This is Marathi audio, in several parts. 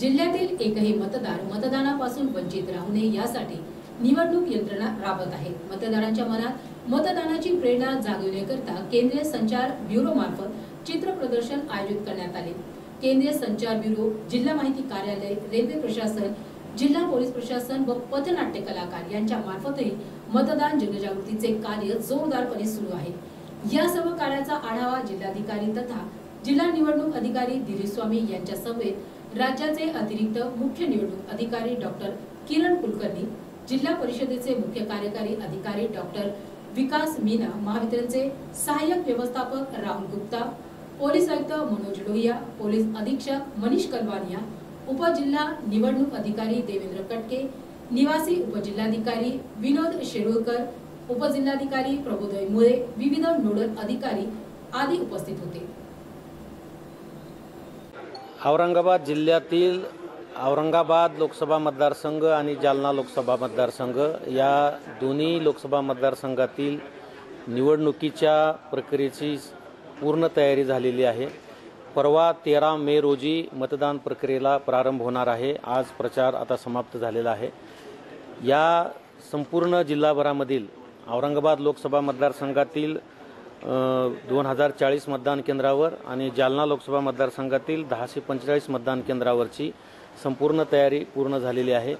जिल्ह्यातील एकही मतदार मतदानापासून वंचित राहू नये यासाठी निवडणूक यंत्रणा राबत आहे. मतदारांच्या मनात मतदानाची प्रेरणा जागविण्याकरता केंद्रीय संचार ब्युरो मार्फत चित्र प्रदर्शन आयोजित करण्यात आले. केंद्रीय संचार ब्युरो जिल्हा माहिती कार्यालय रेल्वे प्रशासन जिल्हा पोलीस प्रशासन व पथनाट्य कलाकार यांच्या मार्फतही मतदान जनजागृतीचे कार्य जोरदारपणे सुरू आहे. या सर्व कार्याचा आढावा जिल्हाधिकारी तथा जिल्हा निवडणूक अधिकारी दिलीप स्वामी यांच्या समवेत राज्याचे अतिरिक्त मुख्य निवडणूक अधिकारी डॉक्टर किरण कुलकर्णी जिल्हा परिषदेचे मुख्य कार्यकारी अधिकारी डॉक्टर विकास मीना महावितरणचे सहाय्यक व्यवस्थापक राहुल गुप्ता पोलीस आयुक्त मनोज लोहिया पोलीस अधीक्षक मनीष कलवानिया उपजिल्हा निवडणूक अधिकारी देवेंद्र कटके निवासी उपजिल्हाधिकारी विनोद शेरुळकर उपजिल्हाधिकारी प्रबोधय मुळे विविध नोडल अधिकारी आदी उपस्थित होते. औरंगाबाद जिल्ह्यातील औरंगाबाद लोकसभा मतदारसंघ आणि जालना लोकसभा मतदारसंघ या दोन्ही लोकसभा मतदारसंघातील निवडणुकीच्या प्रक्रियेची पूर्ण तयारी झालेली आहे. परवा तेरा मे रोजी मतदान प्रक्रियेला प्रारंभ होणार आहे. आज प्रचार आता समाप्त झालेला आहे. या संपूर्ण जिल्हाभरामधील औरंगाबाद लोकसभा मतदारसंघातील दोन हजार चाळीस मतदान केंद्रावर आणि जालना लोकसभा मतदारसंघातील दहाशे पंचेचाळीस मतदान केंद्रावरची संपूर्ण तयारी पूर्ण झालेली आहे.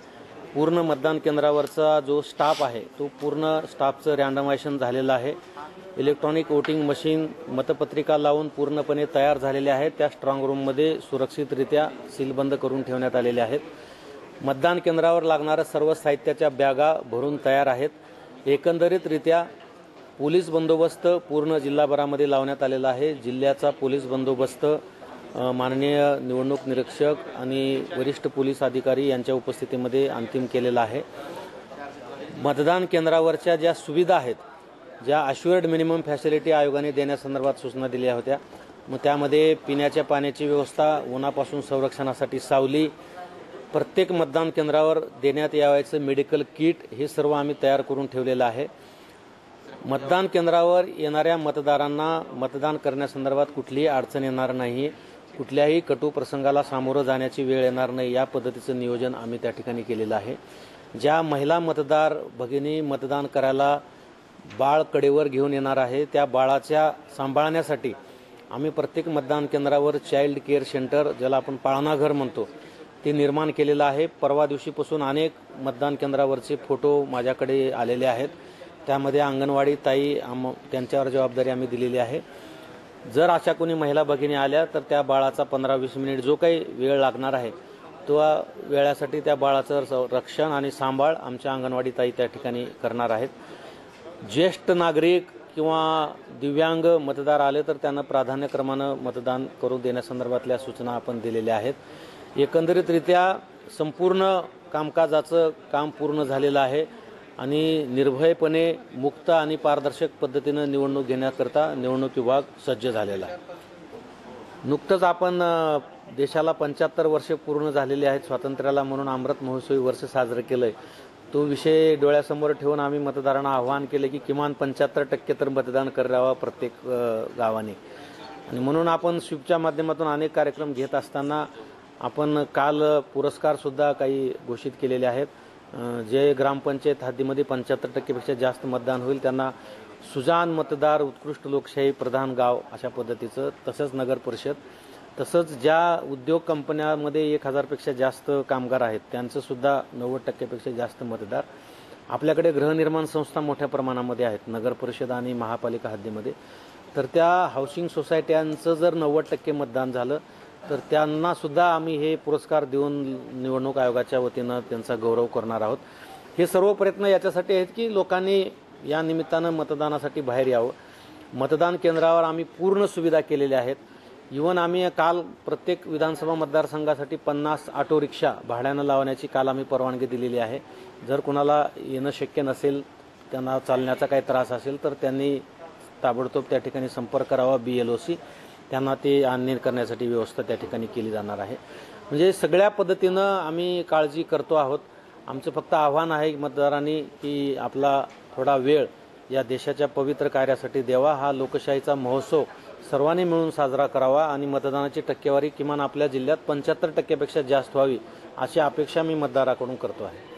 पूर्ण मतदान केंद्रावरचा जो स्टाफ आहे तो पूर्ण स्टाफचं रँडमायझेशन झालेलं आहे. इलेक्ट्रॉनिक वोटिंग मशीन मतपत्रिका लावून पूर्णपणे तयार झालेल्या आहेत. त्या स्ट्रॉंग रूममध्ये सुरक्षितरित्या सीलबंद करून ठेवण्यात आलेल्या आहेत. मतदान केंद्रावर लागणाऱ्या सर्व साहित्याच्या बॅगा भरून तयार आहेत. एकंदरीतरित्या पोलीस बंदोबस्त पूर्ण जिल्हाभरामध्ये लावण्यात आलेला आहे. जिल्ह्याचा पोलीस बंदोबस्त माननीय निवडणूक निरीक्षक आणि वरिष्ठ पोलीस अधिकारी यांच्या उपस्थितीमध्ये अंतिम केलेला आहे. मतदान केंद्रावरच्या ज्या सुविधा आहेत ज्या अश्युअर्ड मिनिमम फॅसिलिटी आयोगाने देण्यासंदर्भात सूचना दिल्या होत्या मग त्यामध्ये पिण्याच्या पाण्याची व्यवस्था उन्हापासून संरक्षणासाठी सावली प्रत्येक मतदान केंद्रावर देण्यात यावायचं मेडिकल किट हे सर्व आम्ही तयार करून ठेवलेलं आहे. मतदान केंद्रावर येणाऱ्या मतदारांना मतदान करण्यासंदर्भात कुठलीही अडचण येणार नाही. कुठल्याही कटू प्रसंगाला सामोरं जाण्याची वेळ येणार नाही. या पद्धतीचं नियोजन आम्ही त्या ठिकाणी केलेलं आहे. ज्या महिला मतदार भगिनी मतदान करायला बाळ कडेवर घेऊन येणार आहे त्या बाळाच्या सांभाळण्यासाठी आम्ही प्रत्येक मतदान केंद्रावर चाइल्ड केअर सेंटर ज्याला आपण पाळणाघर म्हणतो ते निर्माण केलेलं आहे. परवा दिवशीपासून अनेक मतदान केंद्रावरचे फोटो माझ्याकडे आलेले आहेत. त्यामध्ये अंगणवाडी ताई आम त्यांच्यावर जबाबदारी आम्ही दिलेली आहे. जर अशा कोणी महिला भगिनी आल्या तर त्या बाळाचा पंधरा वीस मिनिट जो काही वेळ लागणार आहे तो वेळासाठी त्या बाळाचं रक्षण आणि सांभाळ आमच्या अंगणवाडी ताई त्या ठिकाणी करणार आहेत. ज्येष्ठ नागरिक किंवा दिव्यांग मतदार आले तर त्यांना प्राधान्यक्रमानं मतदान करून देण्यासंदर्भातल्या सूचना आपण दिलेल्या आहेत. एकंदरीतरित्या संपूर्ण कामकाजाचं काम पूर्ण झालेलं आहे. आणि निर्भयपणे मुक्त आणि पारदर्शक पद्धतीनं निवडणूक घेण्याकरता निवडणूक विभाग सज्ज झालेला आहे. नुकतंच आपण देशाला पंच्याहत्तर वर्षे पूर्ण झालेली आहेत स्वातंत्र्याला म्हणून अमृत महोत्सवी वर्ष साजरं केलंय. तो विषय डोळ्यासमोर ठेवून आम्ही मतदारांना आवाहन केलं की किमान पंच्याहत्तर टक्के तर मतदान करावं प्रत्येक गावाने. आणि म्हणून आपण स्वीपच्या माध्यमातून अनेक कार्यक्रम घेत असताना आपण काल पुरस्कारसुद्धा काही घोषित केलेले आहेत. जे ग्रामपंचायत हद्दीमध्ये पंच्याहत्तर टक्केपेक्षा जास्त मतदान होईल त्यांना सुजान मतदार उत्कृष्ट लोकशाही प्रधान गाव अशा पद्धतीचं तसंच नगर परिषद तसंच ज्या उद्योग कंपन्यामध्ये एक हजारपेक्षा जास्त कामगार आहेत त्यांचं सुद्धा नव्वद टक्क्यापेक्षा जास्त मतदार. आपल्याकडे गृहनिर्माण संस्था मोठ्या प्रमाणामध्ये आहेत नगर परिषद आणि महापालिका हद्दीमध्ये. तर त्या हाऊसिंग सोसायट्यांचं जर नव्वद टक्के मतदान झालं तर त्यांना सुद्धा आम्ही हे पुरस्कार देऊन निवडणूक आयोगाच्या वतीनं त्यांचा गौरव करणार आहोत. हे सर्व प्रयत्न याच्यासाठी आहेत की लोकांनी या निमित्तानं मतदानासाठी बाहेर यावं. मतदान केंद्रावर आम्ही पूर्ण सुविधा केलेल्या आहेत. इवन आम्ही काल प्रत्येक विधानसभा मतदारसंघासाठी पन्नास ऑटो रिक्षा भाड्यानं लावण्याची काल आम्ही परवानगी दिलेली आहे. जर कुणाला येणं शक्य नसेल त्यांना चालण्याचा काही त्रास असेल तर त्यांनी ताबडतोब त्या ठिकाणी संपर्क करावा बी एल ओ सी त्यांना ते आणणे करण्यासाठी व्यवस्था त्या ठिकाणी केली जाणार आहे. म्हणजे सगळ्या पद्धतीनं आम्ही काळजी करतो आहोत. आमचं फक्त आव्हान आहे मतदारांनी की आपला थोडा वेळ या देशाच्या पवित्र कार्यासाठी द्यावा. हा लोकशाहीचा महोत्सव सर्वांनी मिळून साजरा करावा आणि मतदानाची टक्केवारी किमान आपल्या जिल्ह्यात पंच्याहत्तर टक्क्यापेक्षा जास्त व्हावी अशी अपेक्षा मी मतदाराकडून करतो आहे.